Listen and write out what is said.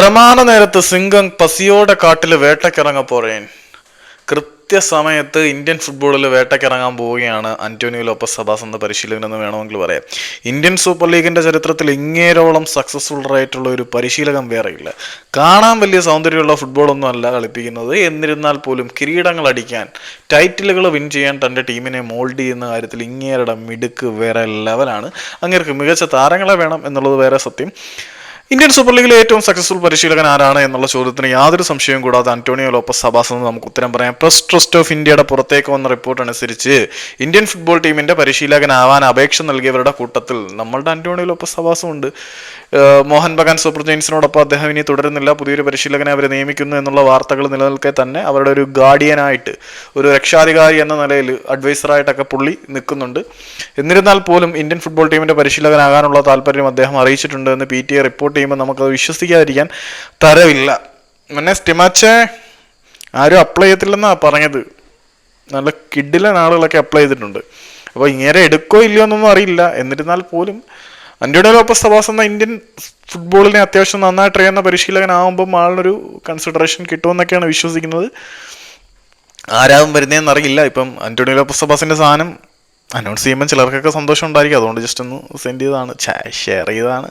പ്രമാണ നേരത്ത് സിംഗം പസിയോടെ കാട്ടിൽ വേട്ടക്കിറങ്ങ പോറേൻ. കൃത്യസമയത്ത് ഇന്ത്യൻ ഫുട്ബോളിൽ വേട്ടക്കിറങ്ങാൻ പോവുകയാണ് അന്റോണിയോ ലോപ്പസ് സബാസ് എന്ന പരിശീലകൻ എന്ന് വേണമെങ്കിൽ പറയാം. ഇന്ത്യൻ സൂപ്പർ ലീഗിന്റെ ചരിത്രത്തിൽ ഇങ്ങേരോളം സക്സസ്ഫുൾ ആയിട്ടുള്ള ഒരു പരിശീലകൻ വേറെയില്ല. കാണാൻ വലിയ സൗന്ദര്യമുള്ള ഫുട്ബോളൊന്നും അല്ല കളിപ്പിക്കുന്നത്. എന്നിരുന്നാൽ പോലും കിരീടങ്ങൾ അടിക്കാൻ ടൈറ്റിലുകൾ വിൻ ചെയ്യാൻ തന്റെ ടീമിനെ മോൾഡ് ചെയ്യുന്ന കാര്യത്തിൽ ഇങ്ങേരുടെ മിടുക്ക് വേറെ ലെവലാണ് അങ്ങേർക്ക് മികച്ച താരങ്ങളെ വേണം എന്നുള്ളത് വേറെ സത്യം. ഇന്ത്യൻ സൂപ്പർ ലീഗിലെ ഏറ്റവും സക്സസ്ഫുൾ പരിശീലകൻ ആരാണ് എന്നുള്ള ചോദ്യത്തിന് യാതൊരു സംശയവും കൂടാതെ അന്റോണിയോ ലോപ്പസ് സബാസ് എന്ന് നമുക്ക് ഉത്തരം പറയാം. പ്രസ് ട്രസ്റ്റ് ഓഫ് ഇന്ത്യയുടെ പുറത്തേക്ക് വന്ന റിപ്പോർട്ട് അനുസരിച്ച് ഇന്ത്യൻ ഫുട്ബോൾ ടീമിന്റെ പരിശീലകനാവാൻ അപേക്ഷ നൽകിയവരുടെ കൂട്ടത്തിൽ നമ്മളുടെ അന്റോണിയോ ലോപ്പസ് സബാസും ഉണ്ട്. മോഹൻ ബഗാൻ സൂപ്പർ ജെയിൻസിനോടൊപ്പം അദ്ദേഹം ഇനി തുടരുന്നില്ല. പുതിയൊരു പരിശീലകനെ അവരെ നിയമിക്കുന്നു എന്നുള്ള വാർത്തകൾ നിലനിൽക്കെ തന്നെ അവരുടെ ഒരു ഗാർഡിയനായിട്ട് ഒരു രക്ഷാധികാരി എന്ന നിലയിൽ അഡ്വൈസറായിട്ടൊക്കെ പുള്ളി നിൽക്കുന്നുണ്ട്. എന്നിരുന്നാൽ പോലും ഇന്ത്യൻ ഫുട്ബോൾ ടീമിന്റെ പരിശീലകനാകാനുള്ള താല്പര്യം അദ്ദേഹം അറിയിച്ചിട്ടുണ്ട് എന്ന് പി ടി റിപ്പോർട്ട് ചെയ്യുമ്പോൾ നമുക്കത് വിശ്വസിക്കാതിരിക്കാൻ തരവില്ല. പിന്നെ സ്റ്റിമാച്ചെ ആരും അപ്ലൈ ചെയ്യത്തില്ലെന്നാണ് പറഞ്ഞത്. നല്ല കിഡിലൻ ആളുകളൊക്കെ അപ്ലൈ ചെയ്തിട്ടുണ്ട്. അപ്പോൾ ഇങ്ങനെ എടുക്കോ ഇല്ലയോ എന്നൊന്നും അറിയില്ല. എന്നിരുന്നാൽ പോലും അന്റോണിയോ ലോപ്പസ് സബാസ് എന്ന ഇന്ത്യൻ ഫുട്ബോളിനെ അത്യാവശ്യം നന്നായിട്ട് അറിയുന്ന പരിശീലകനാകുമ്പം ആളിനൊരു കൺസിഡറേഷൻ കിട്ടുമെന്നൊക്കെയാണ് വിശ്വസിക്കുന്നത്. ആരാവും വരുന്നതെന്ന് അറിയില്ല. ഇപ്പം അന്റോണിയോ ലോപ്പസ് സബാസിന്റെ സാധനം അനൗൺസ് ചെയ്യുമ്പോൾ ചിലർക്കൊക്കെ സന്തോഷം ഉണ്ടായിരിക്കും. അതുകൊണ്ട് ജസ്റ്റ് ഒന്ന് സെൻഡ് ചെയ്തതാണ്. ഷെയർ ചെയ്തതാണ്.